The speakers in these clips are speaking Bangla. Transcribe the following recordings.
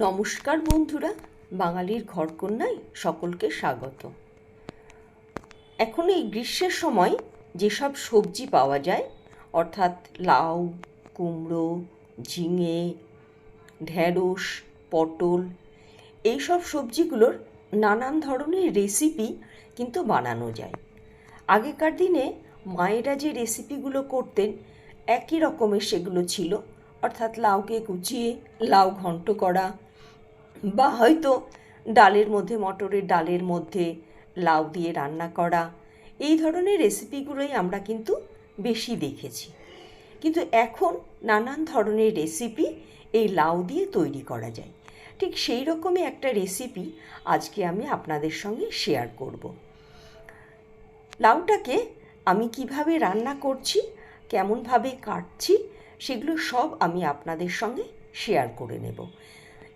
নমস্কার বন্ধুরা, বাঙালির ঘরকন্যায় সকলকে স্বাগত। এখন এই গ্রীষ্মের সময় যেসব সবজি পাওয়া যায়, অর্থাৎ লাউ, কুমড়ো, ঝিঙে ঢ্যাঁড়স পটল, এইসব সবজিগুলোর নানান ধরনের রেসিপি কিন্তু বানানো যায়। আগেকার দিনে মায়েরা যে রেসিপিগুলো করতেন, একই রকমের সেগুলো ছিল। অর্থাৎ লাউকে কুচিয়ে লাউ ঘন্ট করা বা হয়তো ডালের মধ্যে, মটরের ডালের মধ্যে লাউ দিয়ে রান্না করা। এই ধরনের রেসিপিগুলোই আমরা কিন্তু বেশি দেখেছি। কিন্তু এখন নানান ধরনের রেসিপি এই লাউ দিয়ে তৈরি করা যায়। ঠিক সেই রকমই একটা রেসিপি আজকে আমি আপনাদের সঙ্গে শেয়ার করব। লাউটাকে আমি কীভাবে রান্না করছি, কেমনভাবে কাটছি সেগুলো সব আমি আপনাদের সঙ্গে শেয়ার করে নেব।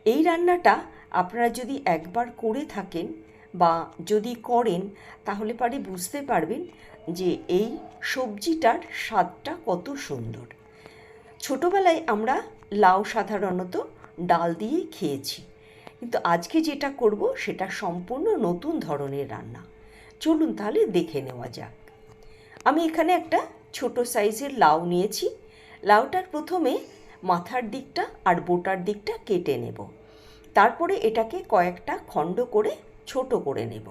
এই রান্নাটা আপনারা যদি একবার করে থাকেন বা যদি করেন, তাহলে পারে বুঝতে পারবেন যে এই সবজিটার স্বাদটা কত সুন্দর। ছোটোবেলায় আমরা লাউ সাধারণত ডাল দিয়ে খেয়েছি। কিন্তু আজকে যেটা করব, সেটা সম্পূর্ণ নতুন ধরনের রান্না। চলুন তাহলে দেখে নেওয়া যাক। আমি এখানে একটা ছোট সাইজের লাউ নিয়েছি। লাউটার প্রথমে মাথার দিকটা আর বোটার দিকটা কেটে নেব। তারপরে এটাকে কয়েকটা খণ্ড করে ছোট করে নেব।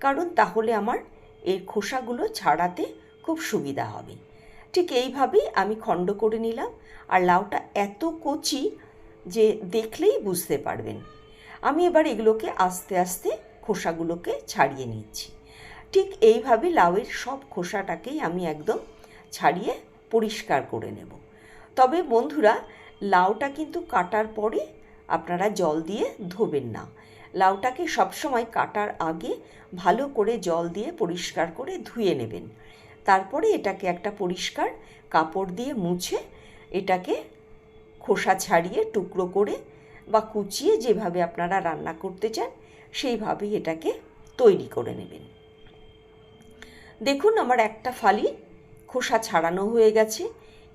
কারণ তাহলে আমার এর খোসাগুলো ছাড়াতে খুব সুবিধা হবে। ঠিক এইভাবেই আমি খণ্ড করে নিলাম আর লাউটা এত কচি যে দেখলেই বুঝতে পারবেন। আমি এবার এগুলোকে আস্তে আস্তে খোসাগুলোকে ছাড়িয়ে নিচ্ছি। ঠিক এইভাবে লাউয়ের সব খোসাটাকেই আমি একদম ছাড়িয়ে পরিষ্কার করে নেব। তবে বন্ধুরা, লাউটা কিন্তু কাটার পরে আপনারা জল দিয়ে ধোবেন না। লাউটাকে সবসময় কাটার আগে ভালো করে জল দিয়ে পরিষ্কার করে ধুয়ে নেবেন। তারপরে এটাকে একটা পরিষ্কার কাপড় দিয়ে মুছে এটাকে খোসা ছাড়িয়ে টুকরো করে বা কুচিয়ে যেভাবে আপনারা রান্না করতে চান, সেইভাবেই এটাকে তৈরি করে নেবেন। দেখুন আমার একটা ফালি খোসা ছাড়ানো হয়ে গেছে।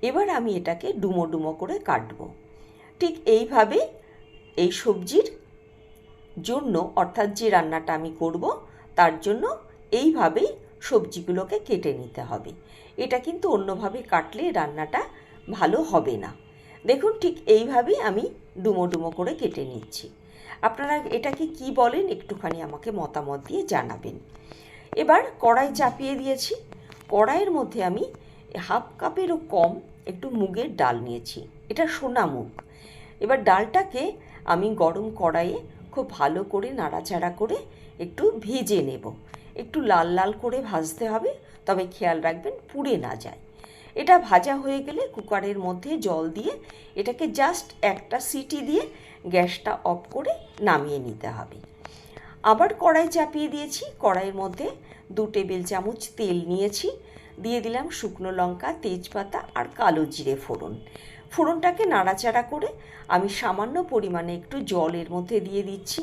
এবার আমি এটাকে ডুমো ডুমো করে কাটব। ঠিক এইভাবে এই সবজির জন্য, অর্থাৎ যে রান্নাটা আমি করব, তার জন্য এইভাবেই সবজিগুলোকে কেটে নিতে হবে। এটা কিন্তু অন্যভাবে কাটলে রান্নাটা ভালো হবে না। দেখুন, ঠিক এইভাবেই আমি ডুমো ডুমো করে কেটে নিচ্ছি। আপনারা এটাকে কি বলেন, একটুখানি আমাকে মতামত দিয়ে জানাবেন। এবার কড়াই চাপিয়ে দিয়েছি। কড়াইয়ের মধ্যে আমি হাফ কাপেরও কম একটু মুগের ডাল নিয়েছি। এটা সোনা মুগ। এবার ডালটাকে আমি গরম কড়াইয়ে খুব ভালো করে নাড়াচাড়া করে একটু ভেজে নেব। একটু লাল লাল করে ভাজতে হবে, তবে খেয়াল রাখবেন পুড়ে না যায়। এটা ভাজা হয়ে গেলে কুকারের মধ্যে জল দিয়ে এটাকে জাস্ট একটা সিটি দিয়ে গ্যাসটা অফ করে নামিয়ে নিতে হবে। আবার কড়াই চাপিয়ে দিয়েছি। কড়াইয়ের মধ্যে দু টেবিল চামচ তেল নিয়েছি। দিয়ে দিলাম শুকনো লঙ্কা, তেজপাতা আর কালো জিরে ফোড়ন। ফোড়নটাকে নাড়াচাড়া করে আমি সামান্য পরিমাণে একটু জলের মধ্যে দিয়ে দিচ্ছি।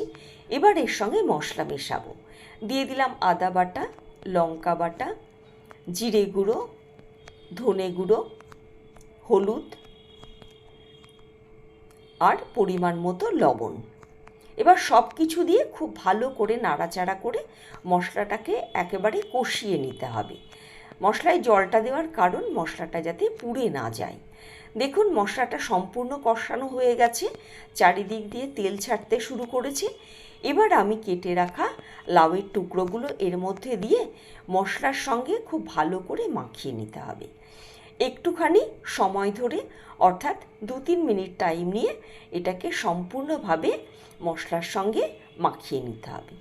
এবার এর সঙ্গে মশলা মেশাবো। দিয়ে দিলাম আদা বাটা, লঙ্কা বাটা, জিরে গুঁড়ো, ধনে গুঁড়ো, হলুদ আর পরিমাণ মতো লবণ। এবার সব কিছু দিয়ে খুব ভালো করে নাড়াচাড়া করে মশলাটাকে একেবারে কষিয়ে নিতে হবে। মশলায় জলটা দেওয়ার কারণ মশলাটা যাতে পুড়ে না যায়। দেখুন মশলাটা সম্পূর্ণ কষানো হয়ে গেছে, চারিদিক দিয়ে তেল ছাড়তে শুরু করেছে। এবার আমি কেটে রাখা লাউয়ের টুকরোগুলো এর মধ্যে দিয়ে মশলার সঙ্গে খুব ভালো করে মাখিয়ে নিতে হবে। একটুখানি সময় ধরে, অর্থাৎ দু তিন মিনিট টাইম নিয়ে এটাকে সম্পূর্ণভাবে মশলার সঙ্গে মাখিয়ে নিতে হবে।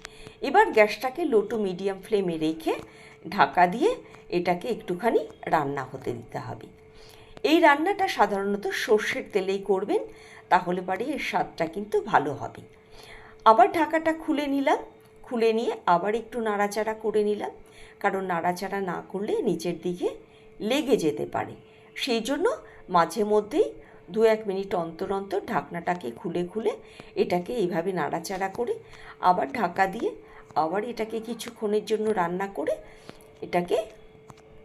এবার গ্যাসটাকে লো টু মিডিয়াম ফ্লেমে রেখে ঢাকা দিয়ে এটাকে একটুখানি রান্না হতে দিতে হবে। এই রান্নাটা সাধারণত সর্ষের তেলেই করবেন, তাহলে পারে এর স্বাদটা কিন্তু ভালো হবে। আবার ঢাকাটা খুলে নিলাম, খুলে নিয়ে আবার একটু নাড়াচাড়া করে নিলাম। কারণ নাড়াচাড়া না করলে নিচের দিকে লেগে যেতে পারে। সেই জন্য মাঝে মধ্যেই দু এক মিনিট অন্তর অন্তর ঢাকনাটাকে খুলে খুলে এটাকে এইভাবে নাড়াচাড়া করে আবার ঢাকা দিয়ে আবার এটাকে কিছুক্ষণের জন্য রান্না করে এটাকে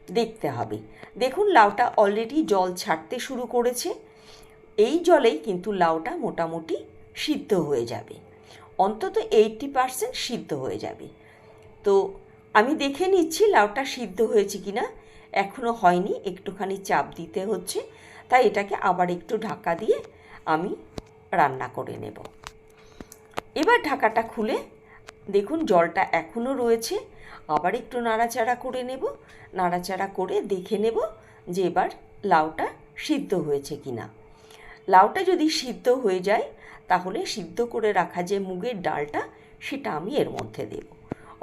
দেখতে হবে। দেখুন লাউটা অলরেডি জল ছাড়তে শুরু করেছে। এই জলেই কিন্তু লাউটা মোটামুটি সিদ্ধ হয়ে যাবে। অন্তত এইটটি পারসেন্ট সিদ্ধ হয়ে যাবে। তো আমি দেখে নিচ্ছি লাউটা সিদ্ধ হয়েছে কি না এখনও হয়নি, একটুখানি চাপ দিতে হচ্ছে, তাই এটাকে আবার একটু ঢাকা দিয়ে আমি রান্না করে নেব। এবার ঢাকাটা খুলে দেখুন জলটা এখনও রয়েছে, আবার একটু নাড়াচাড়া করে নেব, নাড়াচাড়া করে দেখে নেব যে এবার লাউটা সিদ্ধ হয়েছে কি না লাউটা যদি সিদ্ধ হয়ে যায়, তাহলে সিদ্ধ করে রাখা যে মুগের ডালটা, সেটা আমি এর মধ্যে দেব।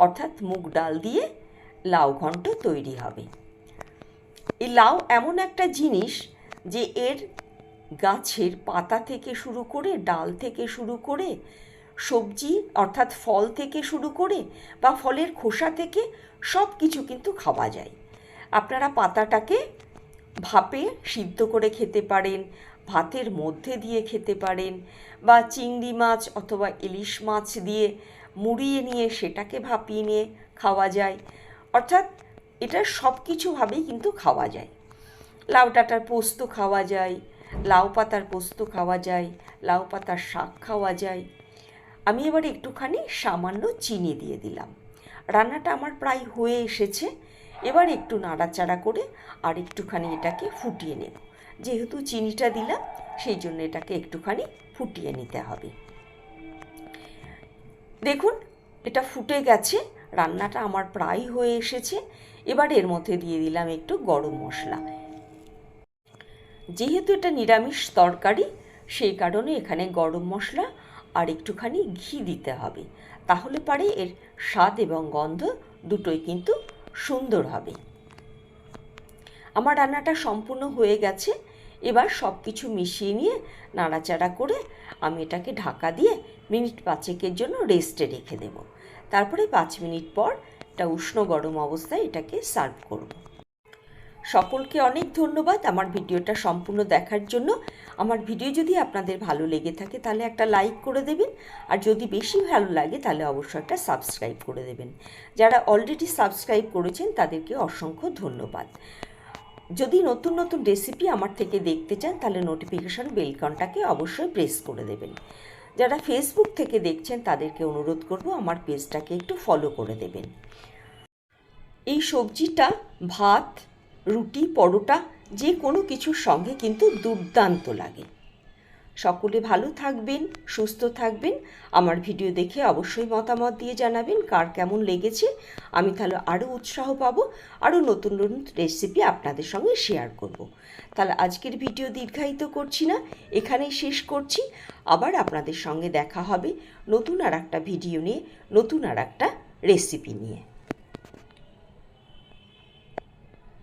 অর্থাৎ মুগ ডাল দিয়ে লাউ ঘন্ট তৈরি হবে। এই লাউ এমন একটা জিনিস যে এর গাছের পাতা থেকে শুরু করে, ডাল থেকে শুরু করে, সবজি অর্থাৎ ফল থেকে শুরু করে বা ফলের খোসা থেকে সব কিছু কিন্তু খাওয়া যায়। আপনারা পাতাটাকে ভাপে সিদ্ধ করে খেতে পারেন, ভাতের মধ্যে দিয়ে খেতে পারেন বা চিংড়ি মাছ অথবা ইলিশ মাছ দিয়ে মুড়িয়ে নিয়ে সেটাকে ভাপিয়ে নিয়ে খাওয়া যায়। অর্থাৎ এটা সব কিছুভাবেই কিন্তু খাওয়া যায়। লাউ ডাঁটার পোস্ত খাওয়া যায়, লাউ পাতার পোস্ত খাওয়া যায়, লাউ পাতার শাক খাওয়া যায়। আমি এবার একটুখানি সামান্য চিনি দিয়ে দিলাম। রান্নাটা আমার প্রায় হয়ে এসেছে। এবার একটু নাড়াচাড়া করে আর একটুখানি এটাকে ফুটিয়ে নেব। যেহেতু চিনিটা দিলাম, সেই জন্য এটাকে একটুখানি ফুটিয়ে নিতে হবে। দেখুন, এটা ফুটে গেছে, রান্নাটা আমার প্রায় হয়ে এসেছে। এবার এর মধ্যে দিয়ে দিলাম একটু গরম মশলা। যেহেতু এটা নিরামিষ তরকারি, সেই কারণে এখানে গরম মশলা আর একটুখানি ঘি দিতে হবে। তাহলে পারে এর স্বাদ এবং গন্ধ দুটোই কিন্তু সুন্দর হবে। আমার রান্নাটা সম্পূর্ণ হয়ে গেছে। এবার সব কিছু মিশিয়ে নিয়ে নাড়াচাড়া করে আমি এটাকে ঢাকা দিয়ে মিনিট পাঁচেকের জন্য রেস্টে রেখে দেব। তারপরে পাঁচ মিনিট পর এটা উষ্ণ গরম অবস্থায় এটাকে সার্ভ করব। সকলকে অনেক ধন্যবাদ আমার ভিডিওটা সম্পূর্ণ দেখার জন্য। আমার ভিডিও যদি আপনাদের ভালো লেগে থাকে তাহলে একটা লাইক করে দেবেন, আর যদি বেশি ভালো লাগে তাহলে অবশ্যই একটা সাবস্ক্রাইব করে দেবেন। যারা অলরেডি সাবস্ক্রাইব করেছেন তাদেরকে অসংখ্য ধন্যবাদ। যদি নতুন নতুন রেসিপি আমার থেকে দেখতে চান তাহলে নোটিফিকেশান বেলকনটাকে অবশ্যই প্রেস করে দেবেন। যারা ফেসবুক থেকে দেখছেন তাদেরকে অনুরোধ করব আমার পেজটাকে একটু ফলো করে দেবেন। এই সবজিটা, ভাত, রুটি, পরোটা যে কোনো কিছুর সঙ্গে কিন্তু দুর্দান্ত লাগে। সকলে ভালো থাকবেন, সুস্থ থাকবেন। আমার ভিডিও দেখে অবশ্যই মতামত দিয়ে জানাবেন, কার কেমন লেগেছে। আমি তাহলে আরও উৎসাহ পাবো, আরও নতুন নতুন রেসিপি আপনাদের সঙ্গে শেয়ার করব। তাহলে আজকের ভিডিও দীর্ঘায়িত করছি না, এখানেই শেষ করছি। আবার আপনাদের সঙ্গে দেখা হবে নতুন আর একটা ভিডিও নিয়ে, নতুন আর একটা রেসিপি নিয়ে।